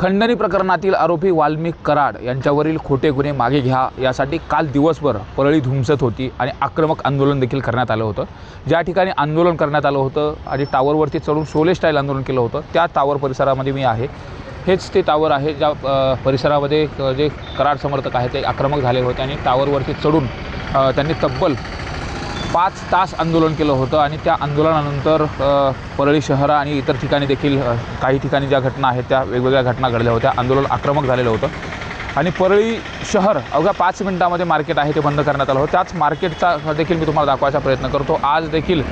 खंडणी प्रकरणातील आरोपी वाल्मिक कराड यांच्यावरील खोटे गुन्हे मागे घ्या. यासाठी काल दिवसभर परळी धुमसत होती आणि आक्रमक आंदोलन देखील करण्यात आलं होतं. ज्या ठिकाणी आंदोलन करण्यात आलं होतं आणि टावरवरती चढून शोले स्टाईल आंदोलन केलं होतं त्या टावर परिसरामध्ये मी आहे. हेच ते टावर आहे ज्या परिसरामध्ये जे कराड समर्थक आहेत ते आक्रमक झाले होते आणि टावरवरती चढून त्यांनी तब्बल पाच तास आंदोलन केलं होतं आणि त्या आंदोलनानंतर परळी शहर आणि इतर ठिकाणी देखील काही ठिकाणी ज्या घटना आहेत त्या वेगवेगळ्या घटना घडल्या होत्या. आंदोलन आक्रमक झालेलं होतं. आणि परळी शहर अवघ्या पाच मिनिटामध्ये मार्केट आहे ते बंद करण्यात आलं होतं. त्याच मार्केटचा देखील मी तुम्हाला दाखवायचा प्रयत्न करतो. आज देखील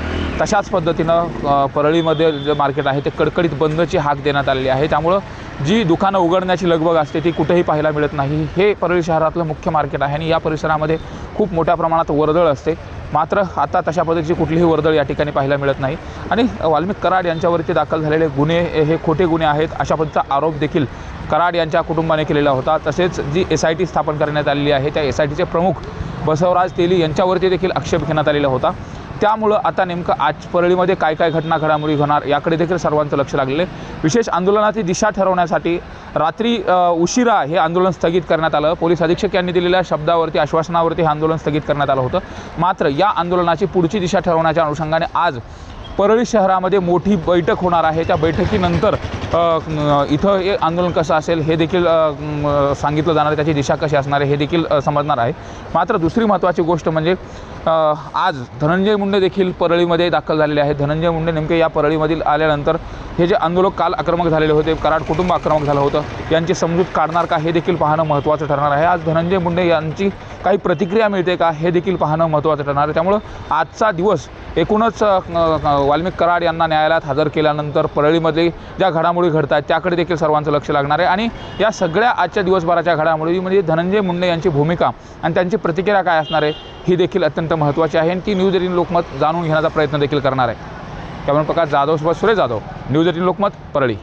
तशाच पद्धतीनं परळीमध्ये जे मार्केट आहे ते कडकडीत बंदची हाक देण्यात आलेली आहे. त्यामुळं जी दुकानं उघडण्याची लगबग असते ती कुठेही पाहायला मिळत नाही. हे परळी शहरातलं मुख्य मार्केट आहे आणि या परिसरामध्ये खूप मोठ्या प्रमाणात वर्दळ असते. मात्र आता तशा पद्धतीची कुठलीही वर्दळ या ठिकाणी पाहायला मिळत नाही. आणि वाल्मिक कराड यांच्यावरती दाखल झालेले गुन्हे हे खोटे गुन्हे आहेत अशा पद्धतीचा आरोप देखील कराड यांच्या कुटुंबाने केलेला होता. तसेच जी एस आय टी स्थापन करण्यात आलेली आहे त्या एस आय टीचे प्रमुख बसवराज तेली यांच्यावरती देखील आक्षेप घेण्यात आलेला होता. त्यामुळं आता नेमकं आज परळीमध्ये काय काय घटना घडामोडी होणार याकडे देखील सर्वांचं लक्ष लागलेलं आहे. विशेष आंदोलनाची दिशा ठरवण्यासाठी रात्री उशिरा हे आंदोलन स्थगित करण्यात आलं. पोलीस अधीक्षक यांनी दिलेल्या शब्दावरती आश्वासनावरती हे आंदोलन स्थगित करण्यात आलं होतं. मात्र या आंदोलनाची पुढची दिशा ठरवण्याच्या अनुषंगाने आज परळी शहरामध्ये मोठी बैठक होणार आहे. त्या बैठकीनंतर इथं हे आंदोलन कसं असेल हे देखील सांगितलं जाणार आहे. त्याची दिशा कशी असणार आहे हे देखील समजणार आहे. मात्र दुसरी महत्त्वाची गोष्ट म्हणजे आज धनंजय मुंडे देखील परळीमध्ये दाखल झालेले आहेत. धनंजय मुंडे नेमके या परळीमधील आल्यानंतर हे जे आंदोलक काल आक्रमक झालेले होते कराड कुटुंब आक्रमक झालं होतं यांची समजूत काढणार का हे देखील पाहणं महत्त्वाचं ठरणार आहे. आज धनंजय मुंडे यांची काही प्रतिक्रिया मिळते का हे देखील पाहणं महत्त्वाचं ठरणार आहे. त्यामुळं आजचा दिवस एकूणच वाल्मिक कराड यांना न्यायालयात हजर केल्यानंतर परळीमध्ये ज्या घडामोडी घडत आहेत त्याकडे देखील सर्वांचं लक्ष लागणार आहे. आणि या सगळ्या आजच्या दिवसभराच्या घडामोडीमध्ये म्हणजे धनंजय मुंडे यांची भूमिका आणि त्यांची प्रतिक्रिया काय असणार आहे ही देखील अत्यंत महत्त्वाची आहे. आणि ती न्यूज एटीन लोकमत जाणून घेण्याचा प्रयत्न देखील करणार आहे. त्यामुळे प्रकाश जाधव सोबत सुरेश जाधव न्यूज एटीन लोकमत परळी.